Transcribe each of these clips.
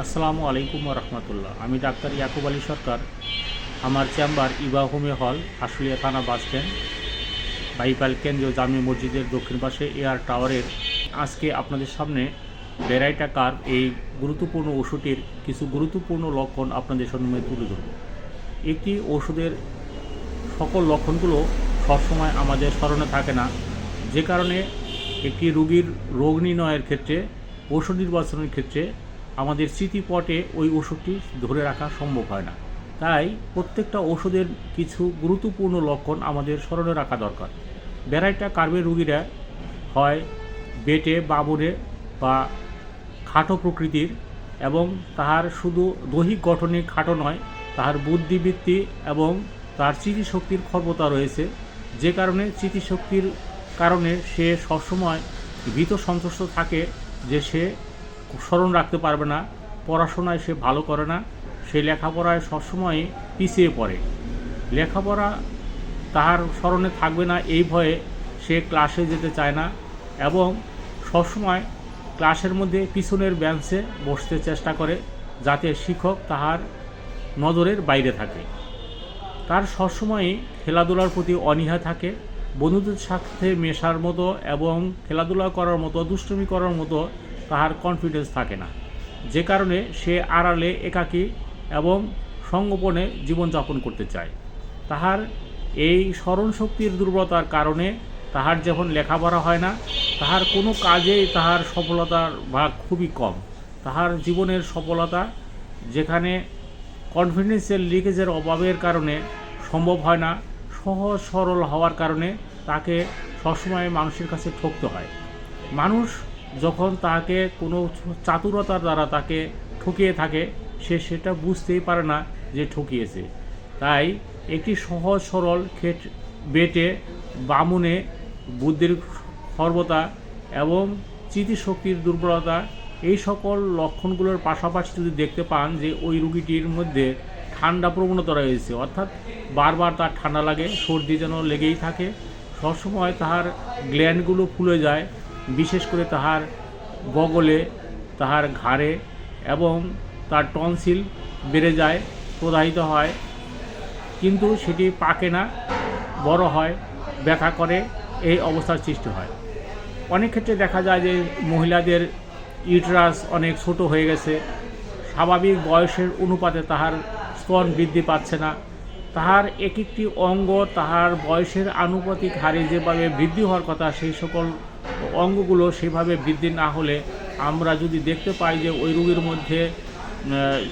আসসালামু আলাইকুম রহমতুল্লাহ আমি ডাক্তার ইয়াকুব আলী সরকার। আমার চেম্বার ইবা হোমে হল, আশুলিয়া থানা বাস স্ট্যান্ড। বাইপাল কেন্দ্রীয় জামি মসজিদের দক্ষিণ পাশে এয়ার টাওয়ারের আজকে আপনাদের সামনে বেরাইটা কার এই গুরুত্বপূর্ণ ওষুধের কিছু গুরুত্বপূর্ণ লক্ষণ আপনাদের সামনে তুলে ধরব। একটি ওষুধের সকল লক্ষণগুলো সবসময় আমাদের স্মরণে থাকে না। যে কারণে একটি রোগীর রোগ নির্ণয়ের ক্ষেত্রে, ওষুধ নির্বাচনের ক্ষেত্রে আমাদের স্মৃতিপটে ওই ওষুধটি ধরে রাখা সম্ভব হয় না। তাই প্রত্যেকটা ওষুধের কিছু গুরুত্বপূর্ণ লক্ষণ আমাদের স্মরণে রাখা দরকার। ব্যারাইটা কার্বের রুগীরা হয় বেটে, বাবুরে বা খাটো প্রকৃতির এবং তাহার শুধু দৈহিক গঠনে খাটো নয়, তাহার বুদ্ধিবৃত্তি এবং তার স্মৃতিশক্তির ক্ষমতা রয়েছে। যে কারণে স্মৃতিশক্তির কারণে সে সবসময় ভীত সন্তুষ্ট থাকে যে সে স্মরণ রাখতে পারবে না, পড়াশোনায় সে ভালো করে না, সে লেখাপড়ায় সবসময় পিছিয়ে পড়ে। লেখাপড়া তাহার স্মরণে থাকবে না, এই ভয়ে সে ক্লাসে যেতে চায় না এবং সবসময় ক্লাসের মধ্যে পিছনের বেঞ্চে বসতে চেষ্টা করে যাতে শিক্ষক তাহার নজরের বাইরে থাকে। তার সবসময়ই খেলাধুলার প্রতি অনীহা থাকে, বন্ধুদের সাথে মেশার মতো এবং খেলাধুলা করার মতো, দুষ্টুমি করার মতো তাহার কনফিডেন্স থাকে না। যে কারণে সে আড়ালে, একাকী এবং সঙ্গোপনে জীবনযাপন করতে চায়। তাহার এই স্মরণশক্তির দুর্বলতার কারণে তাহার যখন লেখাপড়া হয় না, তাহার কোনো কাজেই তাহার সফলতার ভাগ খুবই কম। তাহার জীবনের সফলতা যেখানে কনফিডেন্সের লিকেজের অভাবের কারণে সম্ভব হয় না, সহজ সরল হওয়ার কারণে তাকে সবসময় মানুষের কাছে ঠকতে হয়। মানুষ যখন তাকে কোনো চাতুরতার দ্বারা তাকে ঠকিয়ে থাকে, সে সেটা বুঝতেই পারে না যে ঠকিয়েছে। তাই একটি সহজ, সরল খেট বেটে বামুনে বুদ্ধির খর্বতা এবং স্মৃতিশক্তির দুর্বলতা, এই সকল লক্ষণগুলোর পাশাপাশি যদি দেখতে পান যে ওই রুগীটির মধ্যে ঠান্ডা প্রবণতা রয়েছে, অর্থাৎ বারবার তার ঠান্ডা লাগে, সর্দি যেন লেগেই থাকে, সবসময় তাহার গ্ল্যান্ডগুলো ফুলে যায় বিশেষ করে তাহার বগলে, তাহার ঘাড়ে এবং তার টনসিল বেড়ে যায় প্রদাহিত হয়। কিন্তু সেটি পাকে না, বড় হয়, ব্যথা করে, এই অবস্থার সৃষ্টি হয়। অনেক ক্ষেত্রে দেখা যায় যে মহিলাদের ইউট্রাস অনেক ছোট হয়ে গেছে। স্বাভাবিক বয়সের অনুপাতে তাহার স্তন বৃদ্ধি পাচ্ছে না। তাহার এক একটি অঙ্গ তাহার বয়সের আনুপাতিক হারে যেভাবে বৃদ্ধি হওয়ার কথা, সেই সকল অঙ্গগুলো সেভাবে বৃদ্ধি না হলে আমরা যদি দেখতে পাই যে ওই রোগীর মধ্যে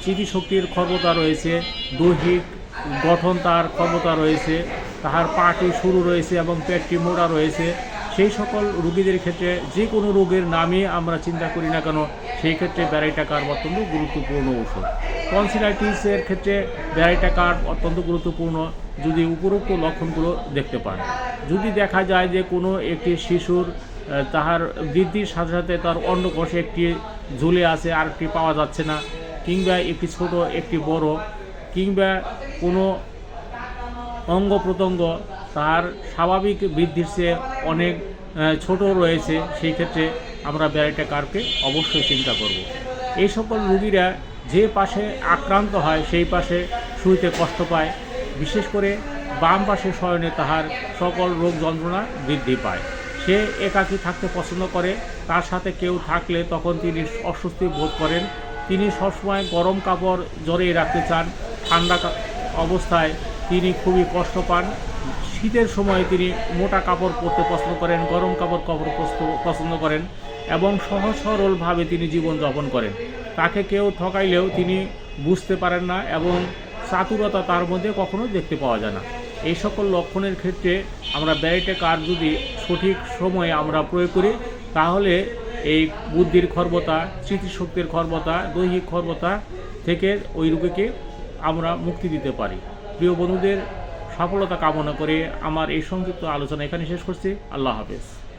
স্মৃতিশক্তির ক্ষমতা রয়েছে, দৈহিক গঠন তার ক্ষমতা রয়েছে, তাহার পাটি শুরু রয়েছে এবং পেটটি মোড়া রয়েছে, সেই সকল রোগীদের ক্ষেত্রে যে কোনো রোগের নামে আমরা চিন্তা করি না কেন, সেই ক্ষেত্রে ব্যারাইটা কার্ভ অত্যন্ত গুরুত্বপূর্ণ ওষুধ। টনসিলাইটিসের ক্ষেত্রে ব্যারাইটা কার্ভ অত্যন্ত গুরুত্বপূর্ণ, যদি উপরোক্ত লক্ষণগুলো দেখতে পান। যদি দেখা যায় যে কোনো একটি শিশুর তাহার বৃদ্ধির সাথে সাথে তার অন্য কোষে একটি ঝুলে আছে, আর একটি পাওয়া যাচ্ছে না। কিংবা একটি ছোট, একটি বড়। কিংবা কোনো অঙ্গ প্রত্যঙ্গ তার স্বাভাবিক বৃদ্ধির চেয়ে অনেক ছোট রয়েছে। সেই ক্ষেত্রে আমরা ব্যারিটা কার্ভকে অবশ্যই চিন্তা করব। এই সকল রুগীরা যে পাশে আক্রান্ত হয়, সেই পাশে শুইতে কষ্ট পায়। বিশেষ করে বাম পাশে শয়নে তাহার সকল রোগ যন্ত্রণা বৃদ্ধি পায়। সে একাকী থাকতে পছন্দ করে, তার সাথে কেউ থাকলে তখন তিনি অস্বস্তি বোধ করেন। তিনি সবসময় গরম কাপড় জড়িয়ে রাখতে চান। ঠান্ডা অবস্থায় তিনি খুবই কষ্ট পান। শীতের সময় তিনি মোটা কাপড় পরতে পছন্দ করেন, গরম কাপড় কাপড় পছন্দ- করেন এবং সহজ সরলভাবে তিনি জীবনযাপন করেন। তাকে কেউ ঠকাইলেও তিনি বুঝতে পারেন না এবং চাতুরতা তার মধ্যে কখনো দেখতে পাওয়া যায় না। এই সকল লক্ষণের ক্ষেত্রে আমরা ব্যয়টা কার যদি সঠিক সময়ে আমরা প্রয়োগ করি, তাহলে এই বুদ্ধির খর্বতা, স্মৃতিশক্তির খর্বতা, দৈহিক খর্বতা থেকে ওই রোগীকে আমরা মুক্তি দিতে পারি। প্রিয় বন্ধুদের, সফলতা কামনা করে আমার এই সংক্ষিপ্ত আলোচনা এখানে শেষ করছি। আল্লাহ হাফেজ।